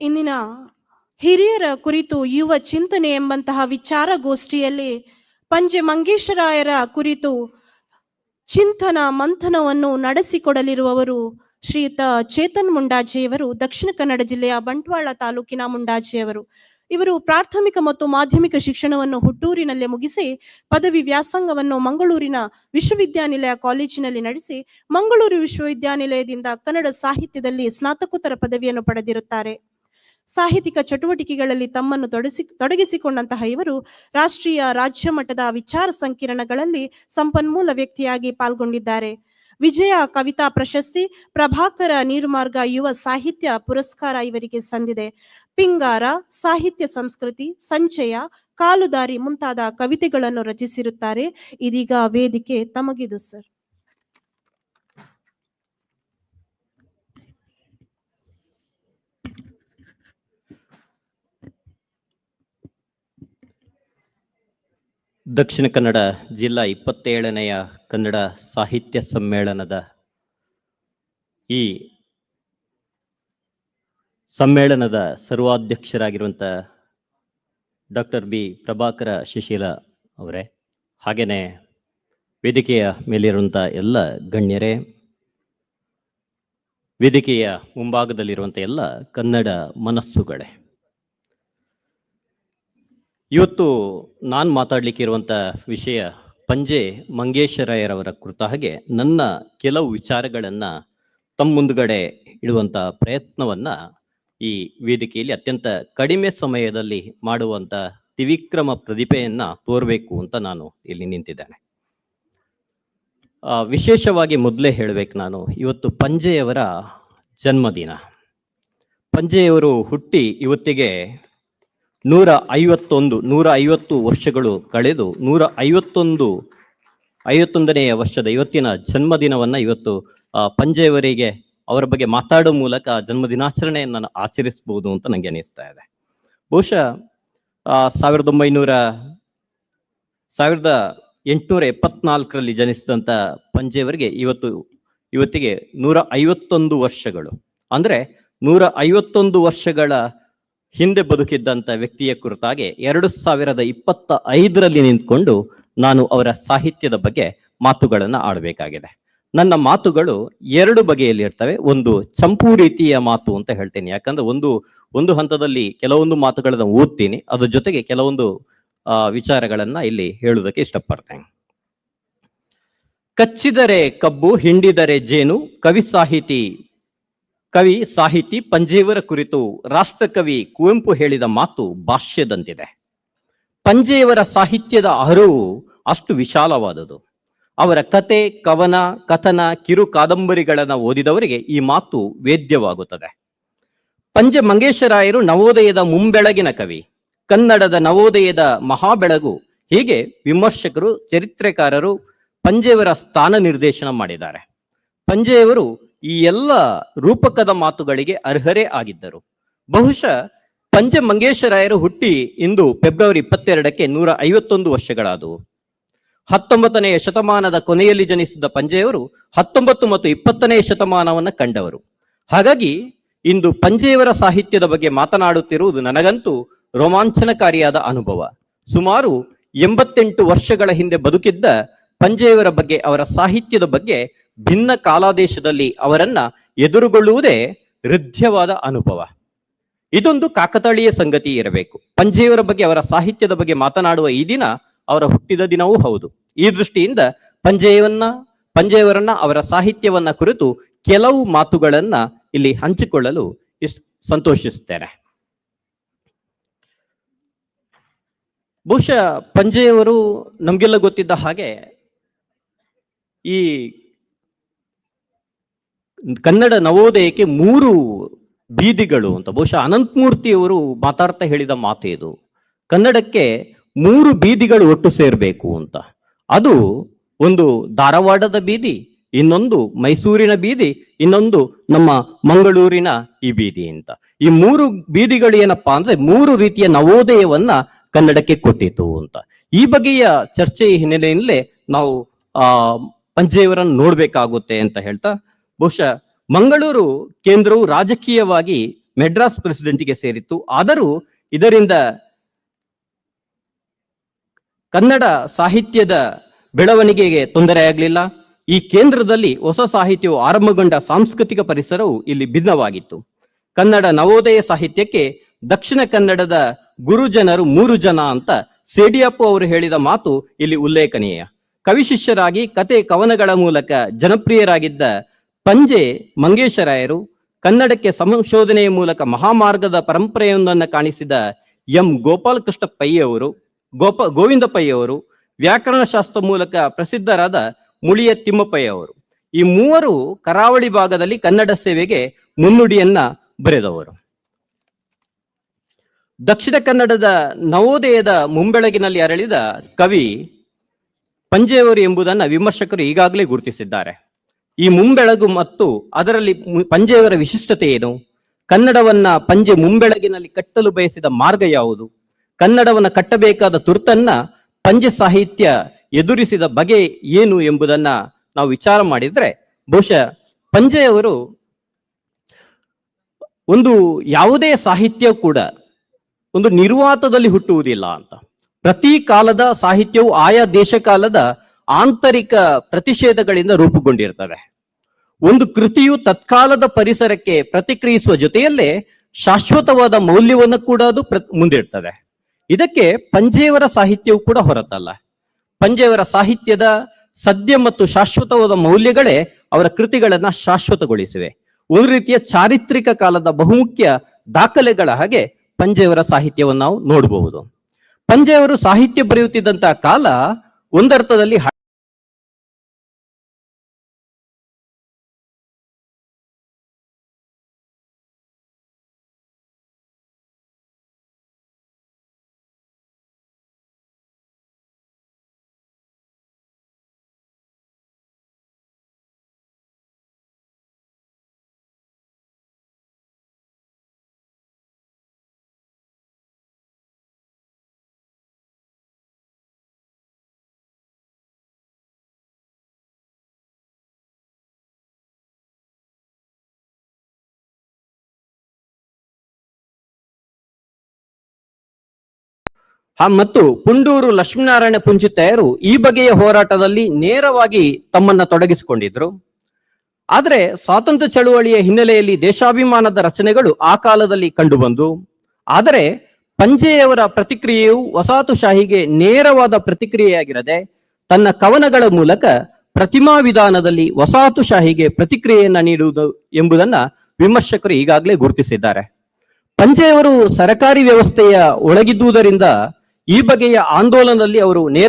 ಇಂದಿನ ಹಿರಿಯರ ಕುರಿತು ಯುವ ಚಿಂತನೆ ಎಂಬಂತಹ ವಿಚಾರಗೋಷ್ಠಿಯಲ್ಲಿ ಪಂಜೆ ಮಂಗೇಶರಾಯರ ಕುರಿತು ಚಿಂತನ ಮಂಥನವನ್ನು ನಡೆಸಿಕೊಡಲಿರುವವರು ಶ್ರೀಯುತ ಚೇತನ್ ಮುಂಡಾಜಿಯವರು, ದಕ್ಷಿಣ ಕನ್ನಡ ಜಿಲ್ಲೆಯ ಬಂಟ್ವಾಳ ತಾಲೂಕಿನ ಮುಂಡಾಜಿಯವರು. ಇವರು ಪ್ರಾಥಮಿಕ ಮತ್ತು ಮಾಧ್ಯಮಿಕ ಶಿಕ್ಷಣವನ್ನು ಹುಟ್ಟೂರಿನಲ್ಲೇ ಮುಗಿಸಿ, ಪದವಿ ವ್ಯಾಸಂಗವನ್ನು ಮಂಗಳೂರಿನ ವಿಶ್ವವಿದ್ಯಾನಿಲಯ ಕಾಲೇಜಿನಲ್ಲಿ ನಡೆಸಿ, ಮಂಗಳೂರು ವಿಶ್ವವಿದ್ಯಾನಿಲಯದಿಂದ ಕನ್ನಡ ಸಾಹಿತ್ಯದಲ್ಲಿ ಸ್ನಾತಕೋತ್ತರ ಪದವಿಯನ್ನು ಪಡೆದಿರುತ್ತಾರೆ. ಸಾಹಿತ್ಯಿಕ ಚಟುವಟಿಕೆಗಳಲ್ಲಿ ತಮ್ಮನ್ನು ತೊಡಸಿ, ತೊಡಗಿಸಿಕೊಂಡಂತಹ ಇವರು ರಾಷ್ಟ್ರೀಯ ರಾಜ್ಯ ಮಟ್ಟದ ವಿಚಾರ ಸಂಕಿರಣಗಳಲ್ಲಿ ಸಂಪನ್ಮೂಲ ವ್ಯಕ್ತಿಯಾಗಿ ಪಾಲ್ಗೊಂಡಿದ್ದಾರೆ. ವಿಜಯ ಕವಿತಾ ಪ್ರಶಸ್ತಿ, ಪ್ರಭಾಕರ ನೀರುಮಾರ್ಗ ಯುವ ಸಾಹಿತ್ಯ ಪುರಸ್ಕಾರ ಇವರಿಗೆ ಸಂದಿದೆ. ಪಿಂಗಾರ, ಸಾಹಿತ್ಯ ಸಂಸ್ಕೃತಿ, ಸಂಚಯ, ಕಾಲುದಾರಿ ಮುಂತಾದ ಕವಿತೆಗಳನ್ನು ರಚಿಸಿರುತ್ತಾರೆ. ಇದೀಗ ವೇದಿಕೆ ತಮಗಿದು, ಸರ್. ದಕ್ಷಿಣ ಕನ್ನಡ ಜಿಲ್ಲಾ ಇಪ್ಪತ್ತೇಳನೆಯ ಕನ್ನಡ ಸಾಹಿತ್ಯ ಸಮ್ಮೇಳನದ ಈ ಸಮ್ಮೇಳನದ ಸರ್ವಾಧ್ಯಕ್ಷರಾಗಿರುವಂಥ ಡಾಕ್ಟರ್ ಬಿ ಪ್ರಭಾಕರ ಶಿಶೀಲ ಅವರೇ ಹಾಗೆಯೇ ವೇದಿಕೆಯ ಮೇಲಿರುವಂಥ ಎಲ್ಲ ಗಣ್ಯರೇ, ವೇದಿಕೆಯ ಮುಂಭಾಗದಲ್ಲಿರುವಂಥ ಎಲ್ಲ ಕನ್ನಡ ಮನಸ್ಸುಗಳೇ. ಇವತ್ತು ನಾನು ಮಾತಾಡ್ಲಿಕ್ಕೆ ಇರುವಂತ ವಿಷಯ ಪಂಜೆ ಮಂಗೇಶ್ವರಯ್ಯರವರ ಕುರಿತ ಹಾಗೆ ನನ್ನ ಕೆಲವು ವಿಚಾರಗಳನ್ನ ತಮ್ಮ ಮುಂದುಗಡೆ ಇಡುವಂತ ಪ್ರಯತ್ನವನ್ನ ಈ ವೇದಿಕೆಯಲ್ಲಿ ಅತ್ಯಂತ ಕಡಿಮೆ ಸಮಯದಲ್ಲಿ ಮಾಡುವಂತ ತ್ರಿವಿಕ್ರಮ ಪ್ರತಿಭೆಯನ್ನ ತೋರ್ಬೇಕು ಅಂತ ನಾನು ಇಲ್ಲಿ ನಿಂತಿದ್ದೇನೆ. ವಿಶೇಷವಾಗಿ ಮೊದಲೇ ಹೇಳಬೇಕು ನಾನು, ಇವತ್ತು ಪಂಜೆಯವರ ಜನ್ಮದಿನ. ಪಂಜೆಯವರು ಹುಟ್ಟಿ ಇವತ್ತಿಗೆ ನೂರ ಐವತ್ತೊಂದು ನೂರ ಐವತ್ತು ವರ್ಷಗಳು ಕಳೆದು ನೂರ ಐವತ್ತೊಂದು ಐವತ್ತೊಂದನೆಯ ವರ್ಷದ ಇವತ್ತಿನ ಜನ್ಮದಿನವನ್ನ ಇವತ್ತು ಪಂಜೆಯವರಿಗೆ ಅವರ ಬಗ್ಗೆ ಮಾತಾಡೋ ಮೂಲಕ ಜನ್ಮದಿನಾಚರಣೆಯನ್ನು ನಾನು ಆಚರಿಸಬಹುದು ಅಂತ ನನಗೆ ಅನಿಸ್ತಾ ಇದೆ. ಬಹುಶಃ ಸಾವಿರದ ಒಂಬೈನೂರ, ಸಾವಿರದ ಎಂಟುನೂರ ಎಪ್ಪತ್ನಾಲ್ಕರಲ್ಲಿ ಜನಿಸಿದಂತ ಪಂಜೆಯವರಿಗೆ ಇವತ್ತು, ಇವತ್ತಿಗೆ ನೂರ ಐವತ್ತೊಂದು ವರ್ಷಗಳು. ಅಂದ್ರೆ ನೂರ ಐವತ್ತೊಂದು ವರ್ಷಗಳ ಹಿಂದೆ ಬದುಕಿದ್ದಂತ ವ್ಯಕ್ತಿಯ ಕುರಿತಾಗಿ ಎರಡು ಸಾವಿರದ ಇಪ್ಪತ್ತ ಐದರಲ್ಲಿ ನಿಂತ್ಕೊಂಡು ನಾನು ಅವರ ಸಾಹಿತ್ಯದ ಬಗ್ಗೆ ಮಾತುಗಳನ್ನು ಆಡಬೇಕಾಗಿದೆ. ನನ್ನ ಮಾತುಗಳು ಎರಡು ಬಗೆಯಲ್ಲಿ ಇರ್ತವೆ. ಒಂದು ಚಂಪು ರೀತಿಯ ಮಾತು ಅಂತ ಹೇಳ್ತೀನಿ. ಯಾಕಂದ್ರೆ ಒಂದು ಒಂದು ಹಂತದಲ್ಲಿ ಕೆಲವೊಂದು ಮಾತುಗಳನ್ನು ಓದ್ತೀನಿ. ಅದ್ರ ಜೊತೆಗೆ ಕೆಲವೊಂದು ವಿಚಾರಗಳನ್ನ ಇಲ್ಲಿ ಹೇಳುವುದಕ್ಕೆ ಇಷ್ಟಪಡ್ತೇನೆ. ಕಚ್ಚಿದರೆ ಕಬ್ಬು, ಹಿಂಡಿದರೆ ಜೇನು, ಕವಿ ಸಾಹಿತಿ ಕವಿ ಸಾಹಿತಿ ಪಂಜೇವರ ಕುರಿತು ರಾಷ್ಟ್ರಕವಿ ಕುವೆಂಪು ಹೇಳಿದ ಮಾತು ಭಾಷ್ಯದಂತಿದೆ. ಪಂಜೆಯವರ ಸಾಹಿತ್ಯದ ಅರಿವು ಅಷ್ಟು ವಿಶಾಲವಾದುದು. ಅವರ ಕತೆ, ಕವನ, ಕಥನ, ಕಿರು ಕಾದಂಬರಿಗಳನ್ನು ಓದಿದವರಿಗೆ ಈ ಮಾತು ವೇದ್ಯವಾಗುತ್ತದೆ. ಪಂಜೆ ಮಂಗೇಶರಾಯರು ನವೋದಯದ ಮುಂಬೆಳಗಿನ ಕವಿ. ಕನ್ನಡದ ನವೋದಯದ ಮಹಾಬೆಳಗು. ಹೀಗೆ ವಿಮರ್ಶಕರು, ಚರಿತ್ರೆಕಾರರು ಪಂಜೆಯವರ ಸ್ಥಾನ ನಿರ್ದೇಶನ ಮಾಡಿದ್ದಾರೆ. ಪಂಜೆಯವರು ಈ ಎಲ್ಲ ರೂಪಕದ ಮಾತುಗಳಿಗೆ ಅರ್ಹರೇ ಆಗಿದ್ದರು. ಬಹುಶಃ ಪಂಜ ಮಂಗೇಶರಾಯರು ಹುಟ್ಟಿ ಇಂದು ಫೆಬ್ರವರಿ ಇಪ್ಪತ್ತೆರಡಕ್ಕೆ ನೂರ ಐವತ್ತೊಂದು ವರ್ಷಗಳಾದವು. ಹತ್ತೊಂಬತ್ತನೆಯ ಶತಮಾನದ ಕೊನೆಯಲ್ಲಿ ಜನಿಸಿದ ಪಂಜೆಯವರು ಹತ್ತೊಂಬತ್ತು ಮತ್ತು ಇಪ್ಪತ್ತನೆಯ ಶತಮಾನವನ್ನು ಕಂಡವರು. ಹಾಗಾಗಿ ಇಂದು ಪಂಜೆಯವರ ಸಾಹಿತ್ಯದ ಬಗ್ಗೆ ಮಾತನಾಡುತ್ತಿರುವುದು ನನಗಂತೂ ರೋಮಾಂಚನಕಾರಿಯಾದ ಅನುಭವ. ಸುಮಾರು ಎಂಬತ್ತೆಂಟು ವರ್ಷಗಳ ಹಿಂದೆ ಬದುಕಿದ್ದ ಪಂಜೆಯವರ ಬಗ್ಗೆ ಅವರ ಸಾಹಿತ್ಯದ ಬಗ್ಗೆ ಭಿನ್ನ ಕಾಲಾದೇಶದಲ್ಲಿ ಅವರನ್ನ ಎದುರುಗೊಳ್ಳುವುದೇ ಹೃದಯವಾದ ಅನುಭವ. ಇದೊಂದು ಕಾಕತಾಳೀಯ ಸಂಗತಿ ಇರಬೇಕು. ಪಂಜೆಯವರ ಬಗ್ಗೆ, ಅವರ ಸಾಹಿತ್ಯದ ಬಗ್ಗೆ ಮಾತನಾಡುವ ಈ ದಿನ ಅವರ ಹುಟ್ಟಿದ ದಿನವೂ ಹೌದು. ಈ ದೃಷ್ಟಿಯಿಂದ ಪಂಜೆಯವನ್ನ, ಪಂಜೆಯವರನ್ನ, ಅವರ ಸಾಹಿತ್ಯವನ್ನ ಕುರಿತು ಕೆಲವು ಮಾತುಗಳನ್ನ ಇಲ್ಲಿ ಹಂಚಿಕೊಳ್ಳಲು ಸಂತೋಷಿಸುತ್ತೇನೆ. ಬಹುಶಃ ಪಂಜೆಯವರು ನಮಗೆಲ್ಲ ಗೊತ್ತಿದ್ದ ಹಾಗೆ ಈ ಕನ್ನಡ ನವೋದಯಕ್ಕೆ ಮೂರು ಬೀದಿಗಳು ಅಂತ. ಬಹುಶಃ ಅನಂತಮೂರ್ತಿಯವರು ಮಾತಾಡ್ತಾ ಹೇಳಿದ ಮಾತು ಇದು. ಕನ್ನಡಕ್ಕೆ ಮೂರು ಬೀದಿಗಳು ಒಟ್ಟು ಸೇರಬೇಕು ಅಂತ. ಅದು ಒಂದು ಧಾರವಾಡದ ಬೀದಿ, ಇನ್ನೊಂದು ಮೈಸೂರಿನ ಬೀದಿ, ಇನ್ನೊಂದು ನಮ್ಮ ಮಂಗಳೂರಿನ ಈ ಬೀದಿ ಅಂತ. ಈ ಮೂರು ಬೀದಿಗಳು ಏನಪ್ಪಾ ಅಂದ್ರೆ ಮೂರು ರೀತಿಯ ನವೋದಯವನ್ನ ಕನ್ನಡಕ್ಕೆ ಕೊಟ್ಟಿತು ಅಂತ. ಈ ಬಗೆಯ ಚರ್ಚೆಯ ಹಿನ್ನೆಲೆಯಲ್ಲೇ ನಾವು ಆ ಪಂಜೆಯವರನ್ನು ನೋಡ್ಬೇಕಾಗುತ್ತೆ ಅಂತ ಹೇಳ್ತಾ ಬಹುಶಃ ಮಂಗಳೂರು ಕೇಂದ್ರವು ರಾಜಕೀಯವಾಗಿ ಮೆಡ್ರಾಸ್ ಪ್ರೆಸಿಡೆಂಟ್ಗೆ ಸೇರಿತ್ತು. ಆದರೂ ಇದರಿಂದ ಕನ್ನಡ ಸಾಹಿತ್ಯದ ಬೆಳವಣಿಗೆಗೆ ತೊಂದರೆಯಾಗಲಿಲ್ಲ ಈ ಕೇಂದ್ರದಲ್ಲಿ ಹೊಸ ಸಾಹಿತ್ಯವು ಆರಂಭಗೊಂಡ ಸಾಂಸ್ಕೃತಿಕ ಪರಿಸರವು ಇಲ್ಲಿ ಭಿನ್ನವಾಗಿತ್ತು. ಕನ್ನಡ ನವೋದಯ ಸಾಹಿತ್ಯಕ್ಕೆ ದಕ್ಷಿಣ ಕನ್ನಡದ ಗುರುಜನರು ಮೂರು ಜನ ಅಂತ ಸೇಡಿಯಪ್ಪು ಅವರು ಹೇಳಿದ ಮಾತು ಇಲ್ಲಿ ಉಲ್ಲೇಖನೀಯ. ಕವಿ ಶಿಷ್ಯರಾಗಿ ಕತೆ ಕವನಗಳ ಮೂಲಕ ಜನಪ್ರಿಯರಾಗಿದ್ದ ಪಂಜೆ ಮಂಗೇಶರಾಯರು ಕನ್ನಡಕ್ಕೆ ಸಂಶೋಧನೆಯ ಮೂಲಕ ಮಹಾಮಾರ್ಗದ ಪರಂಪರೆಯೊಂದನ್ನು ಕಾಣಿಸಿದ ಎಂ ಗೋಪಾಲಕೃಷ್ಣ ಪೈಯವರು ಗೋಪ ಗೋವಿಂದ ಪೈಯವರು ವ್ಯಾಕರಣ ಶಾಸ್ತ್ರ ಮೂಲಕ ಪ್ರಸಿದ್ಧರಾದ ಮುಳಿಯ ತಿಮ್ಮಪ್ಪಯ್ಯ ಅವರು ಈ ಮೂವರು ಕರಾವಳಿ ಭಾಗದಲ್ಲಿ ಕನ್ನಡ ಸೇವೆಗೆ ಮುನ್ನುಡಿಯನ್ನ ಬರೆದವರು. ದಕ್ಷಿಣ ಕನ್ನಡದ ನವೋದಯದ ಮುಂಬೆಳಗಿನಲ್ಲಿ ಅರಳಿದ ಕವಿ ಪಂಜೆಯವರು ಎಂಬುದನ್ನು ವಿಮರ್ಶಕರು ಈಗಾಗಲೇ ಗುರುತಿಸಿದ್ದಾರೆ. ಈ ಮುಂಬೆಳಗು ಮತ್ತು ಅದರಲ್ಲಿ ಪಂಜೆಯವರ ವಿಶಿಷ್ಟತೆ ಏನು? ಕನ್ನಡವನ್ನ ಪಂಜೆ ಮುಂಬೆಳಗಿನಲ್ಲಿ ಕಟ್ಟಲು ಬಯಸಿದ ಮಾರ್ಗ ಯಾವುದು? ಕನ್ನಡವನ್ನ ಕಟ್ಟಬೇಕಾದ ತುರ್ತನ್ನ ಪಂಜೆ ಸಾಹಿತ್ಯ ಎದುರಿಸಿದ ಬಗೆ ಏನು ಎಂಬುದನ್ನ ನಾವು ವಿಚಾರ ಮಾಡಿದ್ರೆ, ಬಹುಶಃ ಪಂಜೆಯವರು ಒಂದು ಯಾವುದೇ ಸಾಹಿತ್ಯ ಕೂಡ ಒಂದು ನಿರ್ವಾತದಲ್ಲಿ ಹುಟ್ಟುವುದಿಲ್ಲ ಅಂತ. ಪ್ರತಿ ಕಾಲದ ಸಾಹಿತ್ಯವು ಆಯಾ ದೇಶ ಕಾಲದ ಆಂತರಿಕ ಪ್ರತಿಷೇಧಗಳಿಂದ ರೂಪುಗೊಂಡಿರ್ತದೆ ಒಂದು ಕೃತಿಯು ತತ್ಕಾಲದ ಪರಿಸರಕ್ಕೆ ಪ್ರತಿಕ್ರಿಯಿಸುವ ಜೊತೆಯಲ್ಲೇ ಶಾಶ್ವತವಾದ ಮೌಲ್ಯವನ್ನು ಕೂಡ ಅದು ಮುಂದಿಡ್ತದೆ. ಇದಕ್ಕೆ ಪಂಜೆಯವರ ಸಾಹಿತ್ಯವು ಕೂಡ ಹೊರತಲ್ಲ. ಪಂಜೆಯವರ ಸಾಹಿತ್ಯದ ಸದ್ಯ ಮತ್ತು ಶಾಶ್ವತವಾದ ಮೌಲ್ಯಗಳೇ ಅವರ ಕೃತಿಗಳನ್ನ ಶಾಶ್ವತಗೊಳಿಸಿವೆ. ಒಂದು ರೀತಿಯ ಚಾರಿತ್ರಿಕ ಕಾಲದ ಬಹುಮುಖ್ಯ ದಾಖಲೆಗಳ ಹಾಗೆ ಪಂಜೆಯವರ ಸಾಹಿತ್ಯವನ್ನು ನಾವು ನೋಡಬಹುದು. ಪಂಜೆಯವರು ಸಾಹಿತ್ಯ ಬರೆಯುತ್ತಿದ್ದಂತಹ ಕಾಲ ಒಂದರ್ಥದಲ್ಲಿ ಮತ್ತು ಪುಂಡೂರು ಲಕ್ಷ್ಮೀನಾರಾಯಣ ಪುಂಜಿತಾಯರು ಈ ಬಗೆಯ ಹೋರಾಟದಲ್ಲಿ ನೇರವಾಗಿ ತಮ್ಮನ್ನ ತೊಡಗಿಸಿಕೊಂಡಿದ್ರು. ಆದರೆ ಸ್ವಾತಂತ್ರ್ಯ ಚಳುವಳಿಯ ಹಿನ್ನೆಲೆಯಲ್ಲಿ ದೇಶಾಭಿಮಾನದ ರಚನೆಗಳು ಆ ಕಾಲದಲ್ಲಿ ಕಂಡುಬಂದು, ಆದರೆ ಪಂಜೆಯವರ ಪ್ರತಿಕ್ರಿಯೆಯು ವಸಾತುಶಾಹಿಗೆ ನೇರವಾದ ಪ್ರತಿಕ್ರಿಯೆಯಾಗಿರದೆ, ತನ್ನ ಕವನಗಳ ಮೂಲಕ ಪ್ರತಿಮಾ ವಿಧಾನದಲ್ಲಿ ವಸಾಹತುಶಾಹಿಗೆ ಪ್ರತಿಕ್ರಿಯೆಯನ್ನ ನೀಡುವುದು ಎಂಬುದನ್ನ ವಿಮರ್ಶಕರು ಈಗಾಗಲೇ ಗುರುತಿಸಿದ್ದಾರೆ. ಪಂಜೆಯವರು ಸರಕಾರಿ ವ್ಯವಸ್ಥೆಯ ಒಳಗಿದ್ದುದರಿಂದ ಈ ಬಗೆಯ ಆಂದೋಲನದಲ್ಲಿ ಅವರು ನೇರ